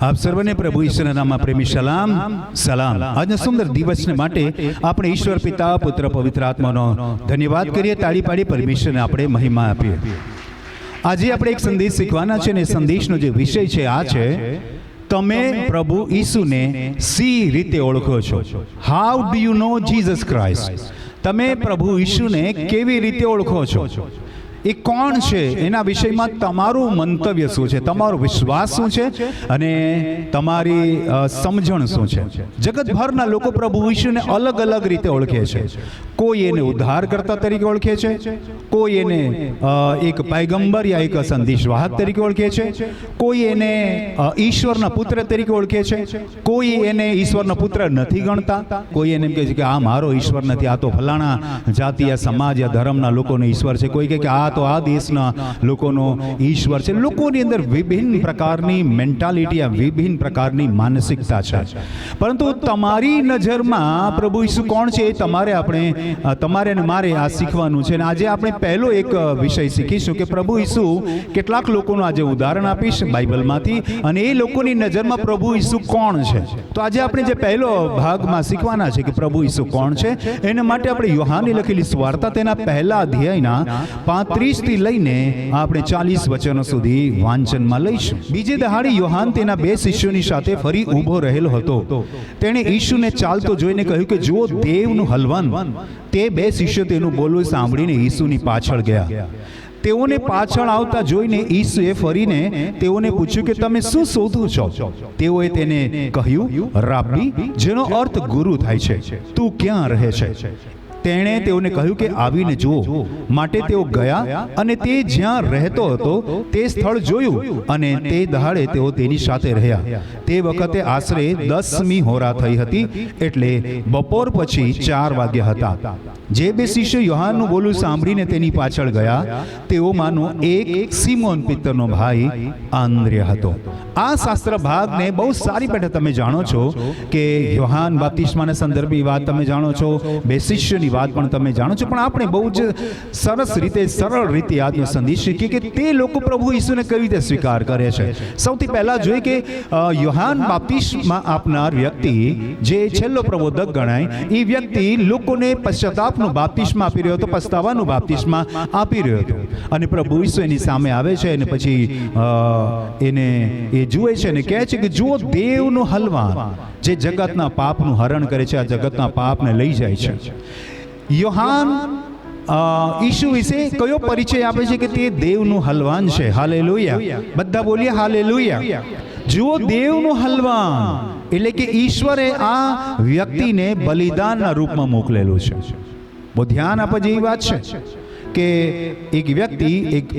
આપ સર્વને પ્રભુ ઈશ્વરના નામમાં પ્રેમી સલામ સલામ. આજના સુંદર દિવસને માટે આપણે ઈશ્વર પિતા, પુત્ર, પવિત્ર આત્માનો ધન્યવાદ કરીએ, તાળી પાડી પરમેશ્વરને આપણે મહિમા આપીએ. આજે આપણે એક સંદેશ શીખવાના છે ને સંદેશનો જે વિષય છે, આ છે, તમે પ્રભુ ઈસુને સી રીતે ઓળખો છો? How do you know Jesus Christ તમે પ્રભુ ઈસુને કેવી રીતે ઓળખો છો? એ કોણ છે? એના વિષયમાં તમારું મંતવ્ય શું છે? તમારો વિશ્વાસ શું છે? અને તમારી સમજણ શું છે? જગતભરના લોકો પ્રભુ ઈશુને અલગ અલગ રીતે ઓળખે છે. કોઈ એને ઉદ્ધારકર્તા તરીકે ઓળખે છે? કોઈ એને એક પૈગંબર યા એક સંદેશવાહક તરીકે ઓળખે છે? કોઈ એને ઈશ્વરના પુત્ર તરીકે ઓળખે છે? કોઈ એને ઈશ્વરના પુત્ર નથી ગણતા? કોઈ એને એમ કહે છે કે આ મારો ઈશ્વર નથી આ તો ફલાણા જાતિ આ સમાજ યા ધર્મના લોકોનો ઈશ્વર છે કોઈ કહે કે આ તો આ દેશના લોકોનો ઈશ્વર છે. લોકોની અંદર વિભિન્ન પ્રકારની મેન્ટાલિટી આ વિભિન્ન પ્રકારની માનસિકતા છે. પરંતુ તમારી નજરમાં પ્રભુ ઈસુ કોણ છે એ તમારે આપણે તમારે અને મારે આ શીખવાનું છે. અને આજે આપણે પહેલો એક વિષય શીખીશું કે પ્રભુ ઈસુ કેટલાક લોકોનું આજે ઉદાહરણ આપીશ બાઇબલમાંથી અને એ લોકોની નજરમાં પ્રભુ ઈસુ કોણ છે. તો આજે આપણે જે પહેલો ભાગમાં શીખવાના છે કે પ્રભુ ઈસુ કોણ છે, એના માટે આપણે યોહાની લખેલી સ્વાર્તા તેના પહેલા અધ્યાયના પાંત્રીસ થી લઈને આપણે ચાલીસ વચનો સુધી વાંચનમાં લઈશું. બીજે દહાડે યોહાન તેના બે શિષ્યોની સાથે ફરી ઊભો રહેલો હતો. તેણે ઈશુને ચાલતો જોઈને કહ્યું કે, જુઓ, દેવનું હલવાન. તે બે શિષ્યો તેનું બોલવું સાંભળીને ઈસુની પાછળ ગયા. તેઓને પાછળ આવતા જોઈને ઈસુએ ફરીને તેઓને પૂછ્યું કે, તમે શું શોધો છો? તેઓએ તેને કહ્યું, રાબી, જેનો અર્થ ગુરુ થાય છે. તું ક્યાં રહે છે? તેણે તેઓને કહ્યું કે આવીને જુઓ. માટે તેઓ ગયા અને તે જ્યાં રહેતો હતો, તે સ્થળ જોયું અને તે દહાડે તેઓ તેની સાથે રહ્યા. તે વખતે આશરે દસમી હોરા થઈ હતી, એટલે બપોર પછી ચાર વાગ્યા હતા. જે બે શિષ્ય યોહાનનું બોલું સાંભળીને તેની પાછળ ગયા, તેઓમાંનો એક સિમોન પિત્તરનો ભાઈ આંદ્રિય હતો. આ શાસ્ત્ર ભાગને બહુ સારી પેઠે તમે જાણો છો કે યોહાન બાપ્તિસ્માના સંદર્ભી વાત તમે જાણો છો. બે શિષ્યની વાત પણ તમે જાણો છો. પણ આપણે બહુ જ સરસ રીતે, સરળ રીતે આજનો સંદેશ શીખીએ કે તે લોકો પ્રભુ ઈસુને કેવી રીતે સ્વીકાર કરે છે. સૌથી પહેલા જોઈએ કે યુહાન બાપ્તિસ્મા આપનાર વ્યક્તિ જે છેલ્લો પ્રબોધક ગણાય, એ વ્યક્તિ લોકોને પશ્ચાતાપનું બાપ્તિસ્મા આપી રહ્યો હતો, પસ્તાવાનું બાપ્તિસ્મા આપી રહ્યો હતો. અને પ્રભુ ઈસુ એની સામે આવે છે અને પછી એને એ જુએ છે અને કહે છે કે, જુઓ, દેવનું હલવાન જે જગતના પાપનું હરણ કરે છે, આ જગતના પાપને લઈ જાય છે. યોહાન ઈશુ વિશે કયો પરિચય આપે છે કે તે દેવનું હલવાન છે? હાલે બધા બોલીએ હાલે જુઓ, દેવનું હલવાન. એટલે કે ઈશ્વરે આ વ્યક્તિને બલિદાનના રૂપમાં મોકલેલું છે. બહુ ધ્યાન આપવા જેવી વાત છે. કે એક વ્યક્તિ એક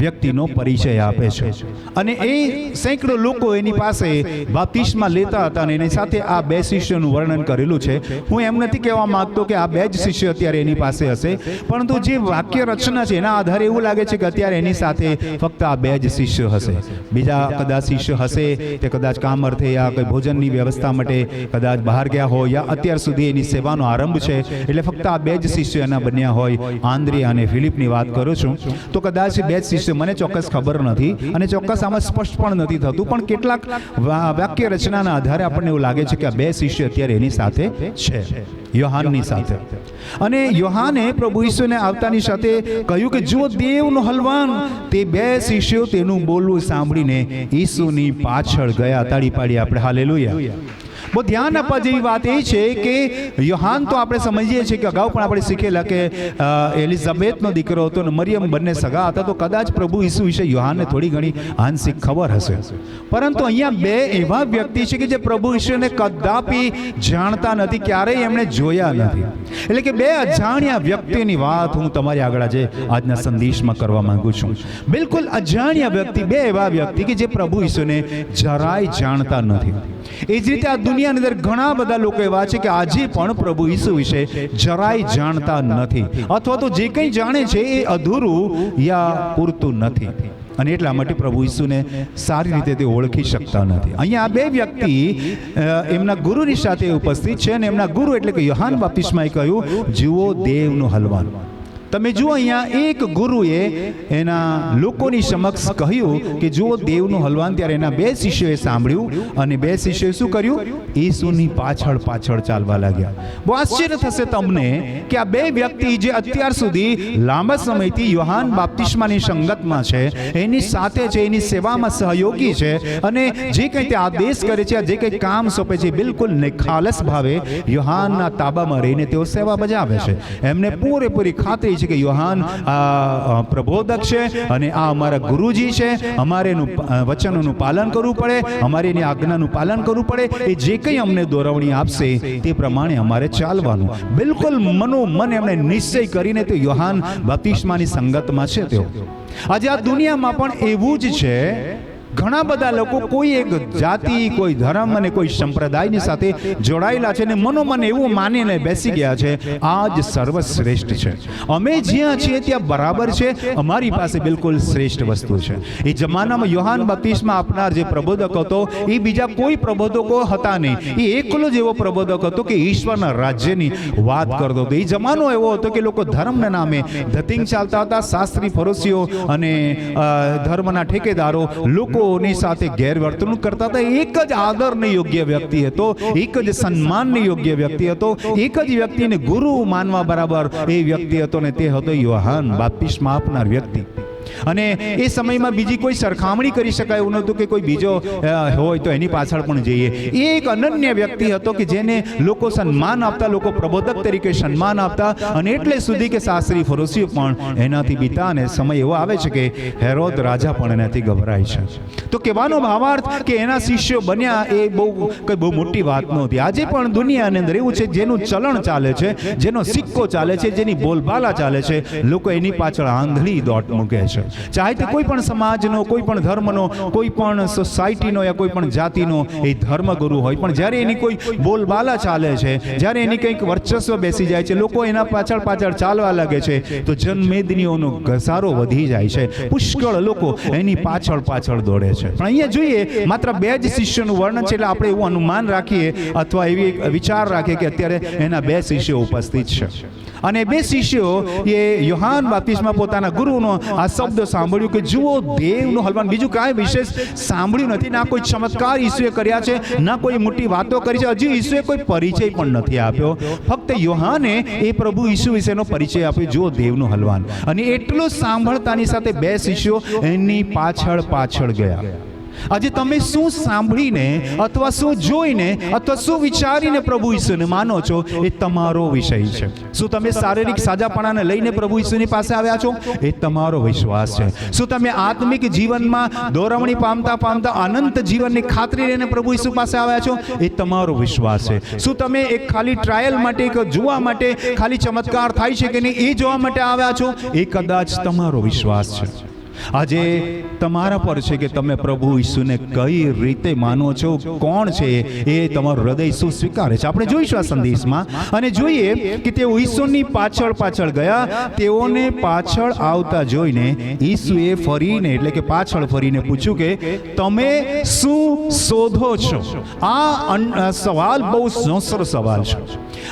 વ્યક્તિનો પરિચય આપે છે. અને એ સેંકડો લોકો એની પાસે બાપ્તિસ્મા લેતા હતા અને એની સાથે આ બે શિષ્યોનું વર્ણન કરેલું છે. હું એમ નથી કહેવા માગતો કે આ બે જ શિષ્ય અત્યારે એની પાસે હશે, પરંતુ જે વાક્ય રચના છે એના આધારે એવું લાગે છે કે અત્યારે એની સાથે ફક્ત આ બે જ શિષ્ય હશે. બીજા કદાચ શિષ્ય હશે, તે કદાચ કામ અર્થે યા કોઈ ભોજનની વ્યવસ્થા માટે કદાચ બહાર ગયા હોય યા અત્યાર સુધી એની સેવાનો આરંભ છે, એટલે ફક્ત આ બે જ શિષ્ય એના બન્યા હોય આંદ્રિયા અને ફિલિપની વાત કરું છું, તો કદાચ બે જ શિષ્ય મને ચોક્કસ ખબર નથી અને ચોક્કસ આમાં સ્પષ્ટ પણ નથી થતું, પણ કેટલાક વાક્ય રચનાના આધારે આપણને એવું લાગે છે કે આ બે શિષ્ય અત્યારે એની સાથે છે, યોહાનની સાથે. અને યોહાને પ્રભુ ઈસુને આવતાની સાથે કહ્યું કે, જુઓ, દેવનો હલવાન. તે બે શિષ્યો તેનું બોલવું સાંભળીને ઈસુની પાછળ ગયા, તાળી પાડી આપણે. હાલેલુયા. બહુ ધ્યાન આપવા જેવી વાત એ છે કે યોહાન તો આપણે સમજીએ છીએ કે અગાઉ પણ આપણે શીખેલા કે એલિઝાબેથનો દીકરો હતો અને મરિયમ બંને સગા હતા, તો કદાચ પ્રભુ ઈસુ વિશે યોહાનને થોડી ઘણી આંશિક ખબર હશે. પરંતુ અહીંયા બે એવા વ્યક્તિ છે કે જે પ્રભુ ઈશુને કદાપી જાણતા નથી, ક્યારેય એમણે જોયા નથી. એટલે કે બે અજાણ્યા વ્યક્તિની વાત હું તમારી આગળ આજે આજના સંદેશમાં કરવા માંગુ છું. બિલકુલ અજાણ્યા વ્યક્તિ, બે એવા વ્યક્તિ કે જે પ્રભુ ઈશુને જરાય જાણતા નથી. એ જ રીતે આ દુનિયાની અંદર ઘણા બધા લોકો એવા છે કે આજે પણ પ્રભુ ઈસુ વિશે જરાય જાણતા નથી. અથવા તો જે કંઈ જાણે છે એ અધૂરું યા પૂરતું નથી. અને એટલા માટે પ્રભુ ઈસુને સારી રીતે તે ઓળખી શકતા નથી. અહીંયા આ બે વ્યક્તિ એમના ગુરુની સાથે ઉપસ્થિત છે અને એમના ગુરુ એટલે કે યોહાન બાપ્તિસ્માએ કહ્યું, જુઓ દેવનું હલવાન. તમે જુઓ અહીંયા એક ગુરુએ એના લોકોની સમક્ષ કહ્યું કે જુઓ દેવનું હલવાન ત્યારે એના બે શિષ્યોએ સાંભળ્યું અને બે શિષ્યોએ શું કર્યું? ઈસુની પાછળ પાછળ ચાલવા લાગ્યા. બહુ આશ્ચર્ય થશે તમને કે આ બે વ્યક્તિ જે અત્યાર સુધી લાંબા સમયથી યોહાન બાપ્તિસ્માની સંગતમાં છે, એની સાથે છે, એની સેવામાં સહયોગી છે અને જે કંઈ તે આદેશ કરે છે, જે કંઈ કામ સોંપે છે બિલકુલ નિખાલસ ભાવે યોહાનના તાબામાં રહીને તેઓ સેવા બજાવે છે. એમને પૂરેપૂરી ખાતરી છે કે યોહાન, આ પ્રબોધક છે અને આ અમારા ગુરુજી છે. અમારે એનું વચનોનું પાલન કરવું પડે, અમારે એની આજ્ઞાનું પાલન કરવું પડે. એ જે કંઈ અમને દોરવણી આપશે, તે પ્રમાણે અમારે ચાલવાનું. બિલકુલ મનો મન એમણે નિશ્ચય કરીને તે યોહાન બપ્તિસ્માની સંગતમાં છે તેઓ. આજે આ દુનિયામાં પણ એવું જ છે ઘણા બધા લોકો કોઈ એક જાતિ, કોઈ ધર્મ અને કોઈ સંપ્રદાયની સાથે જોડાયેલા છે અને મનોમન એવું માનીને બેસી ગયા છે આ જ સર્વશ્રેષ્ઠ છે. અમે જ્યાં છીએ ત્યાં બરાબર છે. અમારી પાસે બિલકુલ શ્રેષ્ઠ વસ્તુ છે. એ જમાનામાં યોહાન બત્તીસમાં આપનાર જે પ્રબોધક હતો, એ બીજા કોઈ પ્રબોધકો હતા નહીં. એ એકલો જ એવો પ્રબોધક હતો કે ઈશ્વરના રાજ્યની વાત કરતો હતો. એ જમાનો એવો હતો કે લોકો ધર્મના નામે ધતિંગ ચાલતા હતા, શાસ્ત્રી ફરોશીઓ અને ધર્મના ઠેકેદારો લોકોની સાથે ગેરવર્તણૂક કરતા હતા. એક જ આદરને યોગ્ય વ્યક્તિ હતો, એક જ સન્માનને યોગ્ય વ્યક્તિ હતો, એક જ વ્યક્તિને ગુરુ માનવા બરાબર એ વ્યક્તિ હતો ને તે હતો યોહાન બાપ્તિસ્મા આપનાર વ્યક્તિ. અને એ સમયમાં બીજી કોઈ સરખામણી કરી શકાય એવું નહોતું કે કોઈ બીજો હોય તો એની પાછળ પણ જઈએ. એ એક અનન્ય વ્યક્તિ હતો કે જેને લોકો સન્માન આપતા લોકો પ્રબોધક તરીકે સન્માન આપતા અને એટલે સુધી કે શાસ્ત્રી ફરોશીઓ પણ એનાથી બીતા અને સમય એવો આવે છે કે હેરોદ રાજા પણ એનાથી ગભરાય છે. તો કહેવાનો ભાવાર્થ કે એના શિષ્યો બન્યા એ બહુ કઈ બહુ મોટી વાત નહોતી. આજે પણ દુનિયાની અંદર એવું છે જેનું ચલણ ચાલે છે જેનો સિક્કો ચાલે છે જેની બોલબાલા ચાલે છે લોકો એની પાછળ આંધળી દોટ મૂકે છે ચાહે તે કોઈ પણ સમાજનો, કોઈ પણ ધર્મનો, કોઈ પણ સોસાયટીનો યા કોઈ પણ જાતિનો, એ ધર્મગુરુ હોય. પણ જ્યારે એની કોઈ બોલબાલા ચાલે છે, જ્યારે એની કંઈક વર્ચસ્વ બેસી જાય છે, લોકો એના પાછળ પાછળ ચાલવા લાગે છે, તો જનમેદનીઓનો ઘસારો વધી જાય છે. પુષ્કળ લોકો એની પાછળ પાછળ દોડે છે. પણ અહીંયા જોઈએ, માત્ર બે જ શિષ્યનું વર્ણન છે, એટલે આપણે એવું અનુમાન રાખીએ અથવા એવી વિચાર રાખીએ કે અત્યારે એના બે શિષ્યો ઉપસ્થિત છે. અને બે શિષ્યો, એ યોહાન બાપ્તિસ્મા પોતાના ગુરુનો આ શબ્દ સાંભળ્યું કે જુઓ, દેવનું હલવાન. બીજું કાંઈ વિશેષ સાંભળ્યું નથી. ના કોઈ ચમત્કાર ઈસુએ કર્યા છે, ના કોઈ મોટી વાતો કરી છે. હજી ઈસુએ કોઈ પરિચય પણ નથી આપ્યો. ફક્ત યોહાને એ પ્રભુ ઈસુ વિશેનો પરિચય આપ્યો, જુઓ, દેવનું હલવાન. અને એટલું સાંભળતાની સાથે બે શિષ્યો એની પાછળ પાછળ ગયા. આજે તમે શું સાંભળીને અથવા શું જોઈને અથવા શું વિચારીને પ્રભુ ઈસુને માનો છો એ તમારો વિષય છે. શું તમે શારીરિક સાજાપણાને લઈને પ્રભુ ઈસુની પાસે આવ્યા છો? એ તમારો વિશ્વાસ છે. શું તમે આત્મિક જીવનમાં દોરવણી પામતા પામતા અનંત જીવનની ખાતરી લઈને પ્રભુ ઈસુ પાસે આવ્યા છો? એ તમારો વિશ્વાસ છે. શું તમે એક ખાલી ટ્રાયલ માટે એક જોવા માટે ખાલી ચમત્કાર થાય છે કે નહીં એ જોવા માટે આવ્યા છો? એ કદાચ તમારો વિશ્વાસ છે. આજે તમારા પર છે કે તમે પ્રભુ ઈસુને કઈ રીતે માનો છો? કોણ છે? એ તમારું હૃદય શું સ્વીકારે છે? આપણે જોઈશું આ સંદેશમાં. અને જોઈએ કે તેઓ ઈસુની પાછળ પાછળ ગયા. તેઓને પાછળ આવતા જોઈને ઈસુએ ફરીને, એટલે કે પાછળ ફરીને પૂછ્યું કે, તમે શું શોધો છો? આ સવાલ બહુ સોસરો સવાલ છે.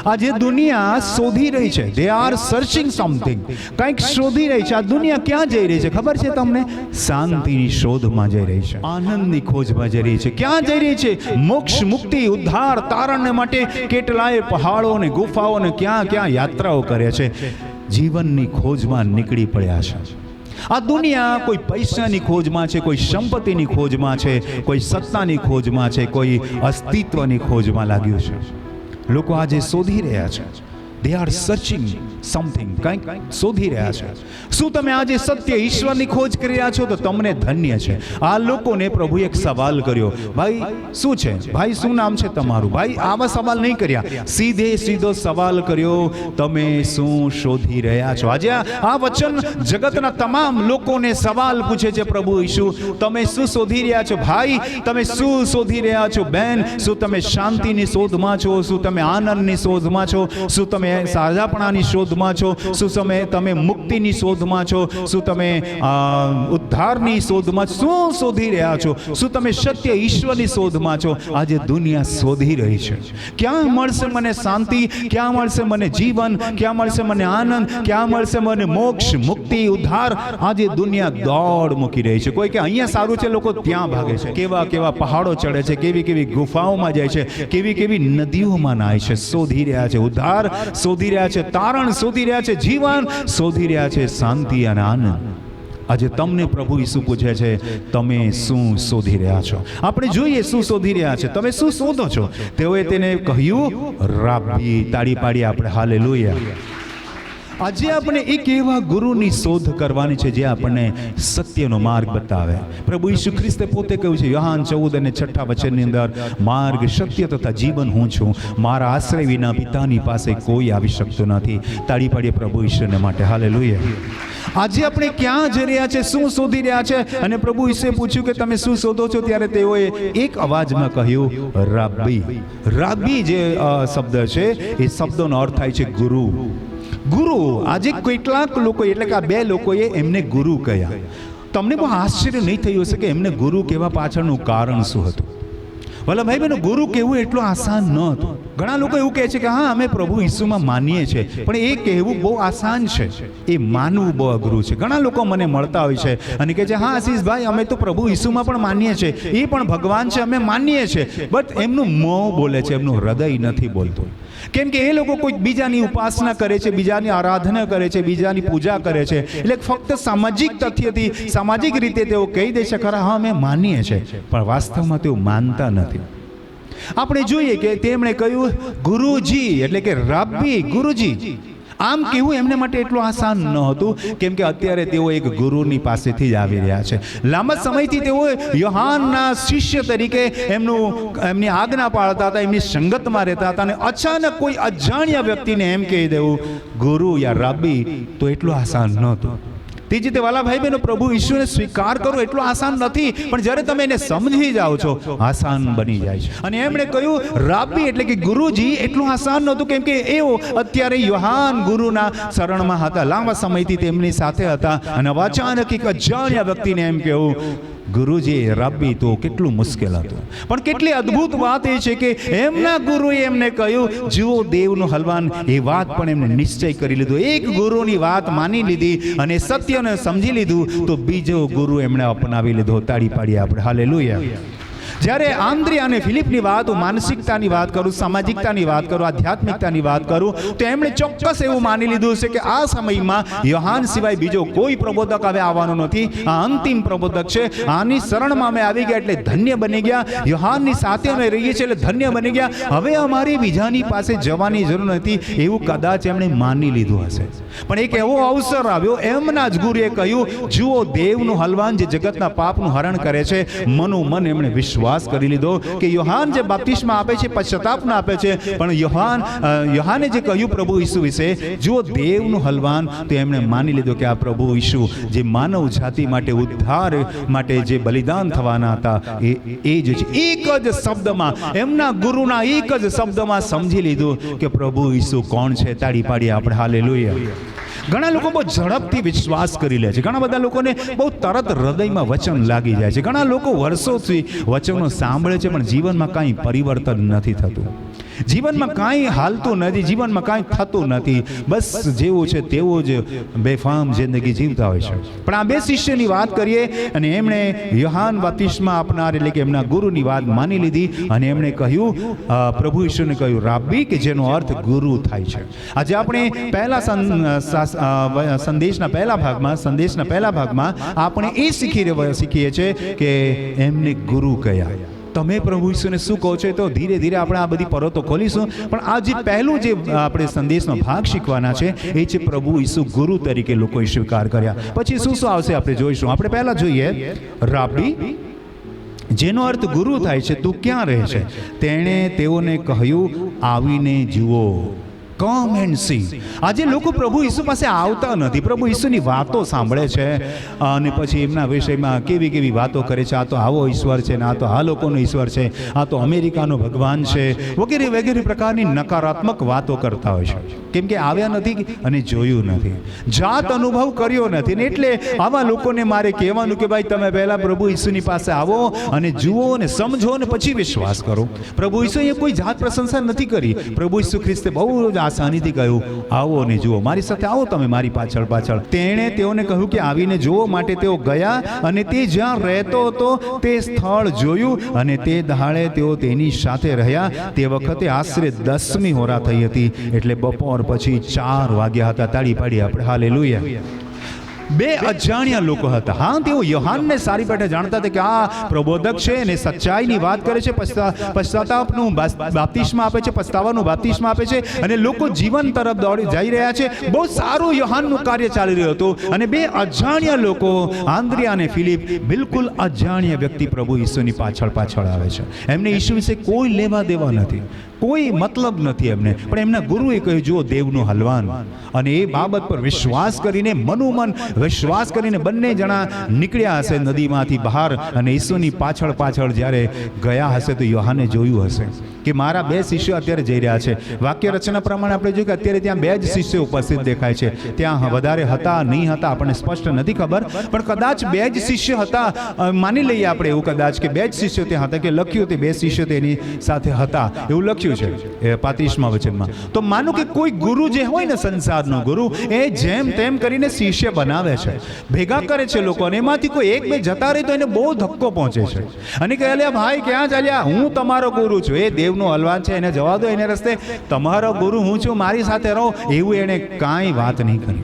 આજે દુનિયા શોધી રહી છે દે આર સર્ચિંગ સમથિંગ કંઈક શોધી રહી છે. આ દુનિયા ક્યાં જઈ રહી છે? ખબર છે તમને શાંતિની શોધમાં જઈ રહી છે. આનંદની ખોજમાં જઈ રહી છે. ક્યાં જઈ રહી છે? મોક્ષ મુક્તિ, ઉદ્ધાર, તારણને માટે કેટલાય પહાડો ને ગુફાઓ ને ક્યાં ક્યાં યાત્રાઓ કરે છે. જીવનની ખોજમાં નીકળી પડ્યા છે. આ દુનિયા કોઈ પૈસાની ખોજમાં છે, કોઈ સંપત્તિની ખોજમાં છે, કોઈ સત્તાની ખોજમાં છે, કોઈ અસ્તિત્વની ખોજમાં લાગ્યું છે. લોકો આજે શોધી રહ્યા છે. દે આર સર્ચિંગ સમથિંગ કંઈક શોધી રહ્યા છે. શું તમે આજે સત્ય ઈશ્વરની ખોજ કરી રહ્યા છો? તો તમને ધન્ય છે. આ લોકોને પ્રભુ એક સવાલ કર્યો. ભાઈ, શું છે? ભાઈ, શું નામ છે તમારું? ભાઈ, આવા સવાલ નહીં કર્યા. સીધે સીધો સવાલ કર્યો, તમે શું શોધી રહ્યા છો? આજે આ વચન જગતના તમામ લોકોને સવાલ પૂછે છે પ્રભુ ઈશુ, તમે શું શોધી રહ્યા છો? ભાઈ, તમે શું શોધી રહ્યા છો? બેન, શું તમે શાંતિની શોધમાં છો? શું તમે આનંદની શોધમાં છો? શું તમે સાજાપણાની શોધમાં છો? શું તમે તમે મુક્તિની શોધમાં છો? શું તમે ઉદ્ધારની શોધમાં શું શોધી રહ્યા છો? શું તમે સત્ય ઈશ્વરની શોધમાં છો? આજે દુનિયા શોધી રહી છે. ક્યાં મળશે મને શાંતિ? ક્યાં મળશે મને જીવન? ક્યાં મળશે મને આનંદ? ક્યાં મળશે મને મોક્ષ, મુક્તિ, ઉદ્ધાર? આજે દુનિયા દોડ મૂકી રહી છે. કોઈ કે અહીંયા સારું છે, લોકો ત્યાં ભાગે છે. કેવા કેવા પહાડો ચડે છે, કેવી કેવી ગુફાઓમાં જાય છે, કેવી કેવી નદીઓમાં નાય છે, શોધી રહ્યા છે. ઉદ્ધાર શોધી રહ્યા છે, તારણ શોધી રહ્યા છે, જીવન શોધી રહ્યા છે, શાંતિ અને આનંદ. આજે તમને પ્રભુ ઈસુ પૂછે છે, તમે શું શોધી રહ્યા છો? આપણે જોઈએ શું શોધી રહ્યા છે, તમે શું શોધો છો? તેઓએ તેને કહ્યું રાબી તાળી પાડી આપણે હાલે આજે આપણે એક એવા ગુરુની શોધ કરવાની છે જે આપણને સત્યનો માર્ગ બતાવે. પ્રભુ ઈસુ ખ્રિસ્તે પોતે કહ્યું છે, યોહાન ચૌદ અને છઠ્ઠા વચનની અંદર, માર્ગ, સત્ય તથા જીવન હું છું. મારા આશ્રય વિના પિતાની પાસે કોઈ આવી શકતો નથી. તાળી પાડીએ પ્રભુ ઈશ્વરને માટે. હાલે આજે આપણે ક્યાં જઈ રહ્યા છે, શું શોધી રહ્યા છે? અને પ્રભુ ઈશ્વરે પૂછ્યું કે, તમે શું શોધો છો? ત્યારે તેઓએ એક અવાજમાં કહ્યું, રાબી. રાબી જે શબ્દ છે, એ શબ્દોનો અર્થ થાય છે ગુરુ. ગુરુ, આજે કેટલાક લોકો એટલે કે આ બે લોકોએ એમને ગુરુ કહ્યા. તમને બહુ આશ્ચર્ય નહીં થયું હશે કે એમને ગુરુ કહેવા પાછળનું કારણ શું હતું? વલ્લભભાઈ ભાઈ બહેનો, ગુરુ કહેવું એટલું આસાન ન હતું. ઘણા લોકો એવું કહે છે કે હા, અમે પ્રભુ ઈસુમાં માનીએ છીએ, પણ એ કહેવું બહુ આસાન છે. એ માનવું બહુ અઘરું છે. ઘણા લોકો મને મળતા હોય છે અને કહે છે, હા, આશીષભાઈ, અમે તો પ્રભુ ઈસુમાં પણ માનીએ છીએ. એ પણ ભગવાન છે, અમે માનીએ છીએ. બટ એમનું મોં બોલે છે, એમનું હૃદય નથી બોલતું. કેમ કે એ લોકો કોઈ બીજાની ઉપાસના કરે છે, બીજાની આરાધના કરે છે, બીજાની પૂજા કરે છે. એટલે ફક્ત સામાજિક તથ્યથી, સામાજિક રીતે તેઓ કહી દે છે, ખરા, હા, અમે માનીએ છીએ. પણ વાસ્તવમાં તેઓ માનતા નથી. આપણે જોઈએ કે તેમણે કહ્યું ગુરુજી એટલે કે રાબી ગુરુજી. આમ કહેવું એમને માટે એટલું આસાન ન હતું કેમ કે અત્યારે તેઓ એક ગુરુની પાસેથી જ આવી રહ્યા છે. લાંબા સમયથી તેઓ યોહાનના શિષ્ય તરીકે એમનું એમની આજ્ઞા પાળતા હતા એમની સંગતમાં રહેતા હતા અને અચાનક કોઈ અજાણ્યા વ્યક્તિને એમ કહી દેવું ગુરુ યા રાબી તો એટલું આસાન નહોતું જ રીતે વાલા ભાઈ બહેનો, પ્રભુ ઈશ્વરને સ્વીકાર કરો એટલું આસાન નથી, પણ જ્યારે તમે એને સમજી જાઓ છો, આસાન બની જાય છે. અને એમણે કહ્યું, રાબી એટલે કે ગુરુજી એટલું આસાન નહોતું, કેમ કે એઓ અત્યારે યોહાન ગુરુના શરણમાં હતા. લાંબા સમયથી તેમની સાથે હતા અને અચાનક એક અજાણ્યા વ્યક્તિને એમ કહેવું ગુરુજી રાબી તો કેટલું મુશ્કેલ હતું. પણ કેટલી અદ્ભુત વાત એ છે કે એમના ગુરુએ એમને કહ્યું જુઓ દેવનું હલવાન એ વાત પણ એમને નિશ્ચય કરી લીધો. એક ગુરુની વાત માની લીધી અને સત્યને સમજી લીધું. તો બીજો ગુરુ એમણે અપનાવી લીધો. તાળી પાડી આપણે. હાલે જ્યારે આંદ્રિયા અને ફિલિપની વાત, હું માનસિકતાની વાત કરું, સામાજિકતાની વાત કરું, આધ્યાત્મિકતાની વાત કરું, તો એમણે ચોક્કસ એવું માની લીધું છે કે આ સમયમાં યોહાન સિવાય બીજો કોઈ પ્રબોધક હવે આવવાનો નથી. આ અંતિમ પ્રબોધક છે. આની શરણમાં અમે આવી ગયા એટલે ધન્ય બની ગયા. યોહાનની સાથે અમે રહીએ છીએ એટલે ધન્ય બની ગયા. હવે અમારી બીજાની પાસે જવાની જરૂર નથી એવું કદાચ એમણે માની લીધું હશે. પણ એક એવો અવસર આવ્યો, એમના જ ગુરુએ કહ્યું, જુઓ દેવનું હલવાન જે જગતના પાપનું હરણ કરે છે, મનોમન એમણે વિશ્વાસ કરી લીધો કે યોહાન જે બાપ્તિસ્મા આપે છે પશ્ચાતાપના આપે છે, પણ યોહાન યોહાને જે કહ્યું પ્રભુ ઈસુ વિશે, જુઓ દેવનું હલવાન, તો એમણે માની લીધો કે આ પ્રભુ ઈસુ જે માનવ જાતિ માટે ઉદ્ધાર માટે જે બલિદાન થવાના હતા, એ એ જ છે. એક જ શબ્દમાં, એમના ગુરુના એક જ શબ્દમાં સમજી લીધું કે પ્રભુ ઈસુ કોણ છે, તાળી પાડી આપણે. હાલે ઘણા લોકો બહુ ઝડપથી વિશ્વાસ કરી લે છે. ઘણા બધા લોકોને બહુ તરત હૃદયમાં વચન લાગી જાય છે. ઘણા લોકો વર્ષોથી વચનો સાંભળે છે, પણ જીવનમાં કાંઈ પરિવર્તન નથી થતું. જીવનમાં કાંઈ હાલતું નથી, જીવનમાં કાંઈ થતું નથી. બસ જેવું છે તેવું જ બેફામ જિંદગી જીવતા હોય છે. પણ આ બે શિષ્યની વાત કરીએ અને એમણે યોહાન બાપ્તિસ્મા આપનાર એટલે કે એમના ગુરુની વાત માની લીધી અને એમણે કહ્યું પ્રભુ ઈશ્વરને કહ્યું રાબી કે જેનો અર્થ ગુરુ થાય છે. આજે આપણે પહેલા સંદેશના પહેલા ભાગમાં, સંદેશના પહેલા ભાગમાં આપણે એ શીખી રહ્યા- શીખીએ છીએ કે એમને ગુરુ કયા. તમે પ્રભુ ઈસુને શું કહો છો તો ધીરે ધીરે આપણે આ બધી પરતો ખોલીશું. પણ આ જે પહેલું જે આપણે સંદેશનો ભાગ શીખવાના છે, એ છે પ્રભુ ઈસુ ગુરુ તરીકે લોકોએ સ્વીકાર કર્યા. પછી શું શું આવશે આપણે જોઈશું. આપણે પહેલા જોઈએ રાબડી જેનો અર્થ ગુરુ થાય છે, તું ક્યાં રહે છે? તેણે તેઓને કહ્યું, આવીને જુઓ. કમ એન્ડ સી આજે લોકો પ્રભુ ઈસુ પાસે આવતા નથી. પ્રભુ ઈસુની વાતો સાંભળે છે. અને પછી એમના વિષયમાં કેવી કેવી વાતો કરે છે? આ તો આવો ઈશ્વર છે ને આ તો આ લોકોનો ઈશ્વર છે. આ તો અમેરિકાનો ભગવાન છે. વગેરે વગેરે પ્રકારની નકારાત્મક વાતો કરતા હોય છે. કેમ કે આવ્યા નથી અને જોયું નથી. જાત અનુભવ કર્યો નથી. ને એટલે આવા લોકોને મારે કહેવાનું કે ભાઈ તમે પહેલા પ્રભુ ઈસુની પાસે આવો અને જુઓ ને સમજો ને પછી વિશ્વાસ કરો. પ્રભુ ઈસુએ એ કોઈ જાત પ્રશંસા નથી કરી. પ્રભુ ઈસુ ખ્રિસ્તે બહુ જ આસાનીથી કહ્યું, આવો ને જુઓ, મારી સાથે આવો તમે મારી પાછળ પાછળ. તેણે તેઓને કહ્યું કે આવીને જોવો માટે તેઓ ગયા અને તે જ્યાં રહેતો હતો તે સ્થળ જોયું અને તે દહાડે તેઓ તેની સાથે રહ્યા. તે વખતે આશરે દસમી હોરા થઈ હતી, એટલે બપોર પછી ચાર વાગ્યા હતા. તાળી પાડી આપણે. હાલે બે અજાણ્યા લોકો હતા. હા, તેઓ યોહાનને સારી પેઠે જાણતા હતા કે આ પ્રબોધક છે અને સચ્ચાઈની વાત કરે છે પશ્ચા પશ્ચાતાપનું બાપ્તિસ્મા આપે છે પસ્તાવાનું બાપ્તિસ્મા આપે છે અને લોકો જીવન તરફ દોડી જઈ રહ્યા છે. બહુ સારું યોહાનનું કાર્ય ચાલી રહ્યું હતું અને બે અજાણ્યા લોકો, આંદ્રિયા અને ફિલિપ, બિલકુલ અજાણ્યા વ્યક્તિ પ્રભુ ઈસુની પાછળ પાછળ આવે છે. એમને ઈસુ વિશે કોઈ લેવા દેવા નથી. કોઈ મતલબ નથી એમને. પણ એમના ગુરુએ કહ્યું, જુઓ, દેવનું હલવાન. અને એ બાબત પર વિશ્વાસ કરીને, મનોમન વિશ્વાસ કરીને બંને જણા નીકળ્યા હશે નદીમાંથી બહાર અને ઈસુની પાછળ પાછળ જ્યારે ગયા હશે તો યોહાને જોયું હશે. કે મારા બે શિષ્યો અત્યારે જઈ રહ્યા છે. વાક્ય રચના પ્રમાણે આપણે જોયું કે અત્યારે ત્યાં બે જ શિષ્યો ઉપસ્થિત દેખાય છે. ત્યાં વધારે હતા, નહીં હતા, આપણને સ્પષ્ટ નથી ખબર. પણ કદાચ બે જ શિષ્ય હતા માની લઈએ આપણે એવું કદાચ કે બે જ શિષ્યો ત્યાં હતા કે લખ્યું તે બે શિષ્યો તેની સાથે હતા. એવું લખ્યું છે પાત્રીસમાં વચનમાં. તો માનો કે કોઈ ગુરુ જે હોય ને સંસારનો ગુરુ, એ જેમ તેમ કરીને શિષ્ય બનાવે છે. ભેગા કરે છે લોકો અને એમાંથી કોઈ એક બે જતા રહે તો એને બહુ ધક્કો પહોંચે છે. અને કહે ભાઈ, ક્યાં ચાલ્યા? હું તમારો ગુરુ છું. એ દેવનો હલવાન છે, એને જવા દો એને રસ્તે. તમારો ગુરુ હું છું, મારી સાથે રહો. એવું એણે કાંઈ વાત નહીં કરી.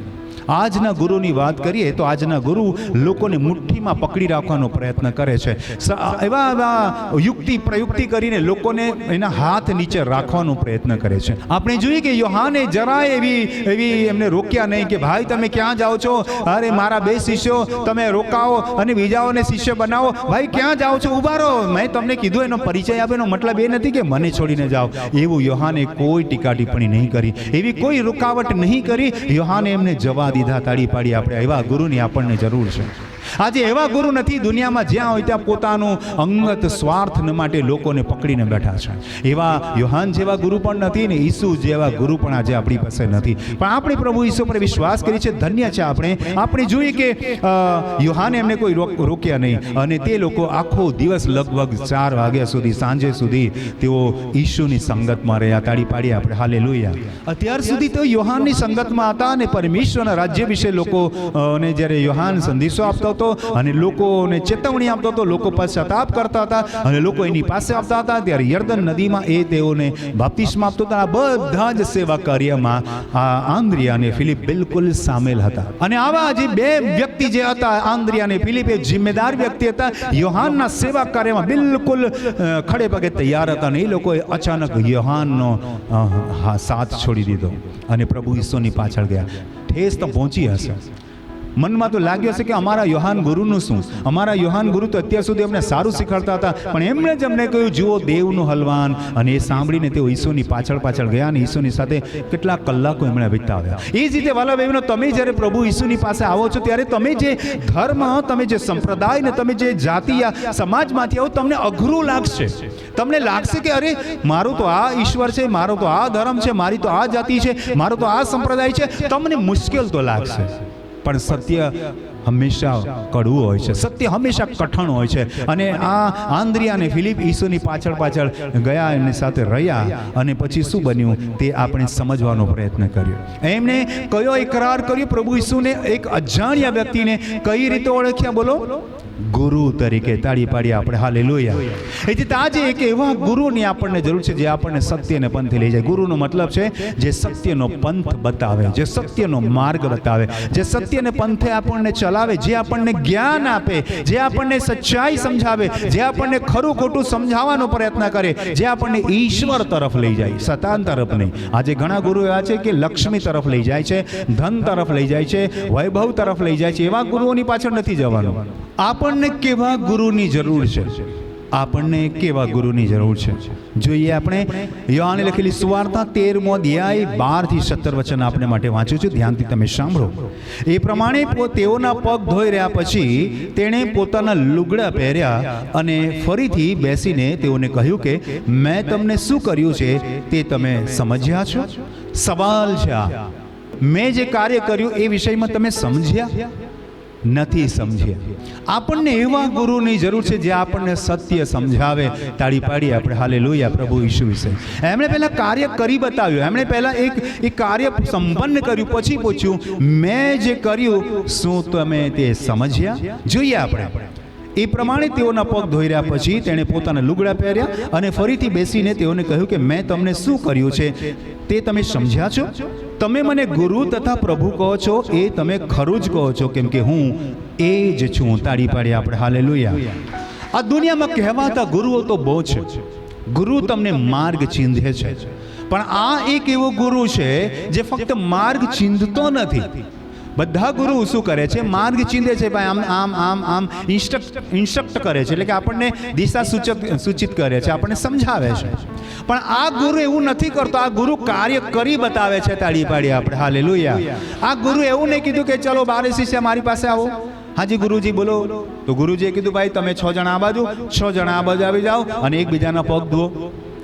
આજના ગુરુની વાત કરીએ તો આજના ગુરુ લોકોને મુઠ્ઠીમાં પકડી રાખવાનો પ્રયત્ન કરે છે. એવા એવા યુક્તિ, પ્રયુક્તિ કરીને લોકોને એના હાથ નીચે રાખવાનો પ્રયત્ન કરે છે. આપણે જોઈએ કે યોહાને જરાય એવી એવી એમને રોક્યા નહીં કે, ભાઈ, તમે ક્યાં જાઓ છો? અરે, મારા બે શિષ્યો, તમે રોકાવો અને બીજાઓને શિષ્ય બનાવો. ભાઈ, ક્યાં જાઓ છો? ઊભા રહો મેં તમને કીધું, એનો પરિચય આપેનો મતલબ એ નથી કે મને છોડીને જાઓ. એવું યોહાને કોઈ ટીકા ટિપ્પણી નહીં કરી. એવી કોઈ રૂકાવટ નહીં કરી. યોહાને એમને જવા દીધા તાળી પાડી આપણે આવ્યા. ગુરુની આપણને જરૂર છે. આજે એવા ગુરુ નથી દુનિયામાં જ્યાં હોય ત્યાં પોતાનું અંગત સ્વાર્થ માટે લોકોને પકડીને બેઠા છે. એવા યોહાન જેવા ગુરુ પણ નથી ને ઈસુ જેવા ગુરુ પણ આજે આપણી પાસે નથી. પણ આપણે પ્રભુ ઈસુ પર વિશ્વાસ કરી છે, ધન્ય છે આપણે. આપણે જોઈએ કે યુહાન એમને કોઈ રોક્યા નહીં. અને તે લોકો આખો દિવસ લગભગ ચાર વાગ્યા સુધી, સાંજે સુધી તેઓ ઈશુની સંગતમાં રહ્યા. તાળી પાડી આપણે. હાલે અત્યાર સુધી તો યોહાનની સંગતમાં હતા અને પરમેશ્વરના રાજ્ય વિશે લોકો અને જ્યારે યોહાન સંદેશો આપતો હતો અને લોકોને ચેતવણી આપતો હતો. લોકો પશ્ચાતાપ કરતા હતા અને લોકો એની પાસે આવતા હતા. ત્યારે યર્દન નદીમાં એ તેઓને બાપ્તિસ્મા આપતો હતા. આ બધા જ સેવા કાર્યમાં આ આંદ્રિયા અને ફિલિપ બિલકુલ સામેલ હતા. અને આવા જે બે વ્યક્તિ જે હતા, આંદ્રિયા અને ફિલિપ એ જિમ્મેદાર વ્યક્તિ હતા, યોહાનના સેવા કાર્યમાં બિલકુલ ખડે પગે તૈયાર હતા અને એ લોકોએ અચાનક યોહાનનો સાથ છોડી દીધો. અને પ્રભુ ઈસોની પાછળ ગયા. ઠેસ તો પહોંચી હશે. મનમાં તો લાગ્યો છે કે અમારા યોહાન ગુરુનું શું? અમારા યોહાન ગુરુ તો અત્યાર સુધી અમને સારું શીખવાડતા હતા, પણ એમણે જ અમને કહ્યું, જુઓ, દેવનું હલવાન. અને એ સાંભળીને તેઓ ઈસુની પાછળ પાછળ ગયા અને ઈસુની સાથે કેટલા કલાકો એમણે વિતાવ્યા. એ જ રીતે, વાલા બહેનો તમે જ્યારે પ્રભુ ઈસુની પાસે આવો છો, ત્યારે તમે જે ધર્મ, તમે જે સંપ્રદાય ને તમે જે જાતિ યા સમાજમાંથી આવો, તમને અઘરું લાગશે. તમને લાગશે કે, અરે, મારું તો આ ઈશ્વર છે, મારો તો આ ધર્મ છે, મારી તો આ જાતિ છે, મારો તો આ સંપ્રદાય છે. તમને મુશ્કેલ તો લાગશે. પણ સત્ય હંમેશા કડવું હોય છે. સત્ય હંમેશા કઠણ હોય છે. અને આ આંદ્રિયા અને ફિલિપ ઈસુની પાછળ પાછળ ગયા એમની સાથે રહ્યા અને પછી શું બન્યું તે આપણે સમજવાનો પ્રયત્ન કર્યો. એમણે કયો એકરાર કર્યો? પ્રભુ ઈસુને એક અજાણ્યા વ્યક્તિને કઈ રીતે ઓળખ્યા? બોલો. ગુરુ તરીકે તાળી પાડી આપણે. હાલે લોયા એથી આજે એક એવા ગુરુની આપણને જરૂર છે જે આપણને સત્યને પંથે લઈ જાય. ગુરુનો મતલબ છે જે સત્યનો પંથ બતાવે, જે સત્યનો માર્ગ બતાવે, જે સત્યને પંથે આપણને ચલાવે, જે આપણને જ્ઞાન આપે, જે આપણને સચ્ચાઈ સમજાવે, જે આપણને ખરું ખોટું સમજાવવાનો પ્રયત્ન કરે, જે આપણને ઈશ્વર તરફ લઈ જાય સતાન તરફ નહીં. આજે ઘણા ગુરુ એવા છે કે લક્ષ્મી તરફ લઈ જાય છે, ધન તરફ લઈ જાય છે, વૈભવ તરફ લઈ જાય છે. એવા ગુરુઓની પાછળ નથી જવાનું. આપણને કેવા ગુરુની જરૂર છે? આપણને કેવા ગુરુની જરૂર છે? જોઈએ આપણે યોહાને લખેલી સુવાર્તા તેરમો અધ્યાય, બારથી સત્તર વચન આપણે માટે વાંચ્યું છું. ધ્યાનથી તમે સાંભળો. એ પ્રમાણે તેઓના પગ ધોઈ રહ્યા પછી તેણે પોતાના લુગડા પહેર્યા અને ફરીથી બેસીને તેઓને કહ્યું કે, મેં તમને શું કર્યું છે તે તમે સમજ્યા છો? સવાલ છે આ. મેં જે કાર્ય કર્યું એ વિષયમાં તમે સમજ્યા? નથી સમજ્યા. આપણને એવા ગુરુની જરૂર છે જે આપણને સત્ય સમજાવે. તાળી પાડી આપણે. હાલે લોહીયા પ્રભુ ઈશુ વિશે. એમણે પહેલાં કાર્ય કરી બતાવ્યું. એમણે પહેલાં એક એ કાર્ય સંપન્ન કર્યું. પછી પૂછ્યું, મેં જે કર્યું, શું તમે તે સમજ્યા? જોઈએ આપણે. એ પ્રમાણે તેઓના પગ ધોઈ રહ્યા પછી તેણે પોતાના લુગડા પહેર્યા અને ફરીથી બેસીને તેઓને કહ્યું કે, મેં તમને શું કર્યું છે? તે તમે સમજ્યા છો? તમે મને ગુરુ તથા પ્રભુ કહો છો, એ તમે ખરું જ કહો છો, કેમ કે હું એ જ છું, તાળી પાડી આપણે. હાલે આ દુનિયામાં કહેવાતા ગુરુઓ તો બહુ છે. ગુરુ તમને માર્ગ ચીંધે છે. પણ આ એક એવો ગુરુ છે જે ફક્ત માર્ગ ચીંધતો નથી. બધા ગુરુ શું કરે છે, માર્ગ ચીંધે છે ભાઈ, આમ આમ આમ આમ ઇન્સ્ટ્રક્ટ ઇન્સ્ટ્રક્ટ કરે છે, એટલે કે આપણને દિશા સૂચક, સૂચિત કરે છે, આપણને સમજાવે છે. પણ આ ગુરુ એવું નથી કરતો, આ ગુરુ કાર્ય કરી બતાવે છે તાળી પાડી આપણે. હાલે આ ગુરુ એવું નહીં કીધું કે ચલો બારે શિષ્ય મારી પાસે આવો. હાજી ગુરુજી બોલો. તો ગુરુજીએ કીધું, ભાઈ, તમે છ જણા આ બાજુ, છ જણા આ બાજુ આવી જાઓ અને એકબીજાના પગ ધુઓ.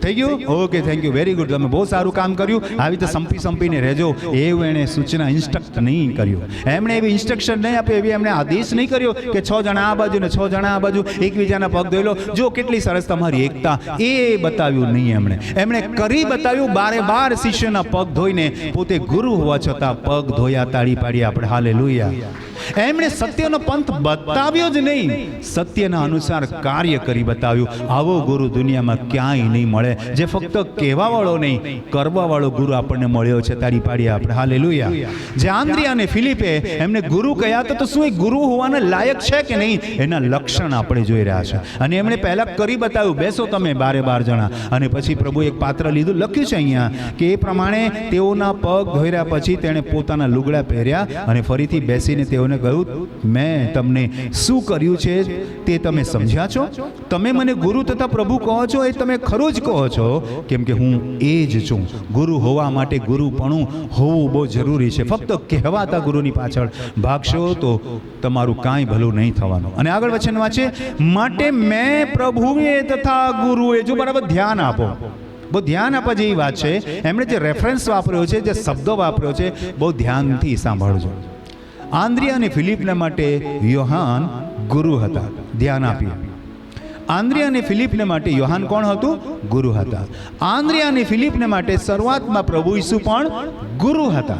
થઈ ગયું? Okay thank you very good તમે બહુ સારું કામ કર્યું. આવી તો સંપી સંપીને રહેજો. એવું એણે સૂચના ઇન્સ્ટ્રક્ટ નહીં કર્યું. એમણે એવી ઇન્સ્ટ્રક્શન નહીં આપી એવી એમણે આદેશ નહીં કર્યો કે છ જણા આ બાજુ ને છ જણા આ બાજુ એકબીજાના પગ ધોઈ લો. જો કેટલી સરસ તમારી એકતા. એ બતાવ્યું નહીં એમણે. એમણે કરી બતાવ્યું બારે બાર શિષ્યના પગ ધોઈને પોતે ગુરુ હોવા છતાં પગ ધોયા તાળી પાડી આપણે. હાલે લોહિયા એમણે સત્યનો પંથ બતાવ્યો જ નહીં. સત્યના અનુસાર કાર્ય કરી બતાવ્યું. આવો ગુરુ દુનિયામાં ક્યાંય નહીં મળે. જે ફક્ત કહેવા વાળો નહીં કરવા વાળો ગુરુ આપણને મળ્યો છે. તારી પાડી આપણે. હાલે જે આંદ્રિયા અને ફિલિપે એમને ગુરુ કહ્યા તો શું એ ગુરુ હોવાના લાયક છે કે નહીં? એના લક્ષણ આપણે જોઈ રહ્યા છે. અને એમણે પહેલા કરી બતાવ્યું, બેસો તમે બારે બાર જણા. અને પછી પ્રભુ એક પાત્ર લીધું, લખ્યું છે અહીંયા કે એ પ્રમાણે તેઓના પગ ધોર્યા પછી તેણે પોતાના લુગડા પહેર્યા અને ફરીથી બેસીને તેઓને કહ્યું, મેં તમને શું કર્યું છે તે તમે સમજ્યા છો? તમે મને ગુરુ તથા પ્રભુ કહો છો, એ તમે ખરું જ કહો છો? કેમ કે હું એ જ છું. ગુરુ હોવા માટે ગુરુપણું હોવું બહુ જરૂરી છે. ફક્ત કહેવાતા ગુરુની પાછળ ભાગશો તો તમારું કાંઈ ભલું નહીં થવાનું. અને આગળ વચન વાંચે, માટે મેં પ્રભુએ તથા ગુરુએ, જો બરાબર ધ્યાન આપો. બહુ ધ્યાન આપવા જેવી વાત છે. એમણે જે રેફરન્સ વાપર્યો છે, જે શબ્દો વાપર્યો છે, બહુ ધ્યાનથી સાંભળજો. આંદ્રિયા અને ફિલિપના માટે યોહાન ગુરુ હતા. ધ્યાન આપ્યું આંદ્રિયા અને ફિલિપને માટે યોહાન કોણ હતું? ગુરુ હતા. આંદ્રિયા અને ફિલિપને માટે શરૂઆતમાં પ્રભુ ઈસુ પણ ગુરુ હતા.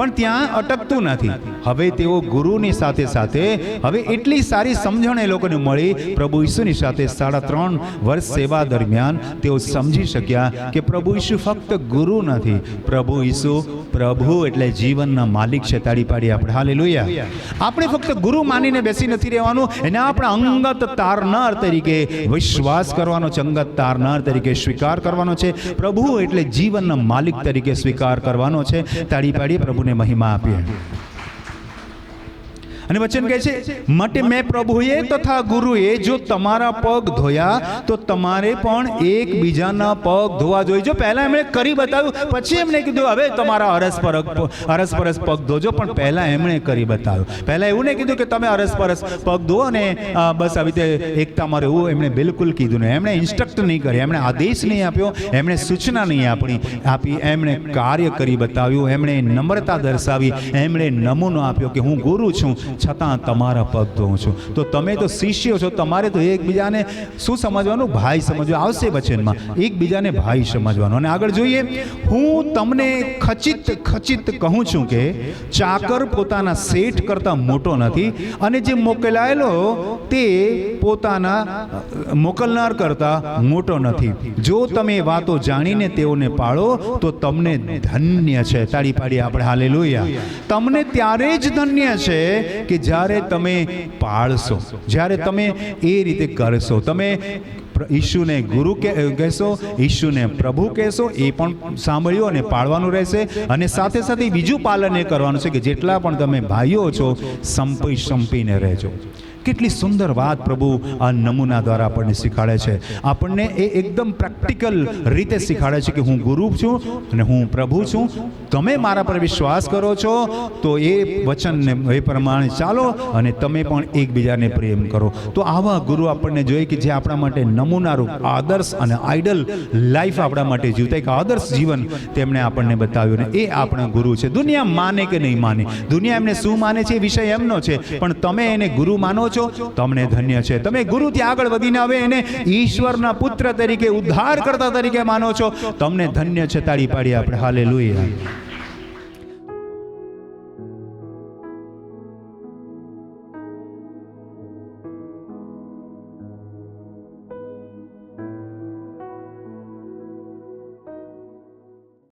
પણ ત્યાં અટકતું નથી. હવે તેઓ ગુરુની સાથે સાથે હવે એટલી સારી સમજણ એ લોકોને મળી પ્રભુ ઈસુની સાથે સાડા ત્રણ વર્ષ સેવા દરમિયાન તેઓ સમજી શક્યા કે પ્રભુ ઈસુ ફક્ત ગુરુ નથી. પ્રભુ ઈસુ પ્રભુ એટલે જીવનના માલિક છે. તાળી પાડી આપણે. હાલે લોહિયા આપણે ફક્ત ગુરુ માનીને બેસી નથી રહેવાનું. એને આપણે અંગત તારનાર તરીકે વિશ્વાસ કરવાનો છે. અંગત તારનાર તરીકે સ્વીકાર કરવાનો છે. પ્રભુ એટલે જીવનના માલિક તરીકે સ્વીકાર કરવાનો છે. તાળી પાડી પ્રભુને મહિમા આપીએ. અને વચન કહે છે, માટે મેં પ્રભુએ તથા ગુરુએ જો તમારા પગ ધોયા, તો તમારે પણ એકબીજાના પગ ધોવા જોઈએ. જો પહેલાં એમણે કરી બતાવ્યું, પછી એમણે કીધું, હવે તમારા અરસપરસ અરસપરસ પગ ધોજો પણ પહેલાં એમણે કરી બતાવ્યું. પહેલાં એવું નહીં કીધું કે તમે અરસપરસ પગ ધો અને બસ આવી રીતે એકતામાં રહેવું એમણે બિલકુલ કીધું નહીં. એમણે ઇન્સ્ટ્રક્ટ નહીં કરી એમણે આદેશ નહીં આપ્યો, એમણે સૂચના નહીં આપણી, આપી, એમણે કાર્ય કરી બતાવ્યું, એમણે નમ્રતા દર્શાવી, એમણે નમૂનો આપ્યો કે હું ગુરુ છું. છતાં તમારા પગ ધોઉં છું. તો તમે તો શિષ્યો છો, તમારે તો એકબીજાને શું સમજવાનું? ભાઈ સમજવું. આવશે વચનમાં. એકબીજાને ભાઈ સમજવાનું. અને આગળ જોઈએ, હું તમને ખચિત ખચિત કહું છું કે ચાકર પોતાના શેઠ કરતાં મોટો નથી અને જે મોકલાયેલો તે પોતાના, મોકલનાર કરતાં મોટો નથી. જો તમે વાતો જાણીને તેઓને પાળો, તો તમને ધન્ય છે. તાળી પાડી આપણે. હાલે તમને ત્યારે જ ધન્ય છે કે જ્યારે તમે પાળશો, જ્યારે તમે એ રીતે કરશો, તમે ઈશુને ગુરુ કહેશો, ઈશુને પ્રભુ કહેશો, એ પણ સાંભળ્યું અને પાળવાનું રહેશે. અને સાથે સાથે બીજું પાલન એ કરવાનું છે કે જેટલા પણ તમે ભાઈઓ છો સંપી સંપીને રહેજો. કેટલી સુંદર વાત પ્રભુ આ નમૂના દ્વારા આપણને શીખવાડે છે. આપણને એ એકદમ પ્રેક્ટિકલ રીતે શીખવાડે છે કે હું ગુરુ છું અને હું પ્રભુ છું. તમે મારા પર વિશ્વાસ કરો છો, તો એ વચનને એ પ્રમાણે ચાલો અને તમે પણ એકબીજાને પ્રેમ કરો. તો આવા ગુરુ આપણને જોઈએ કે જે આપણા માટે નમૂનારૂપ આદર્શ અને આઈડલ લાઈફ આપણા માટે જીવતા, એક આદર્શ જીવન તેમણે આપણને બતાવ્યું ને એ આપણા ગુરુ છે. દુનિયા માને કે નહીં માને? દુનિયા એમને શું માને છે એ વિષય એમનો છે. પણ તમે એને ગુરુ માનો છો? તમને ધન્ય છે. તમે ગુરુથી આગળ વધીને હવે એને ઈશ્વરના પુત્ર તરીકે ઉદ્ધાર કરતા તરીકે માનો છો. તમને ધન્ય છે તાળી પાડી આપણે. હાલે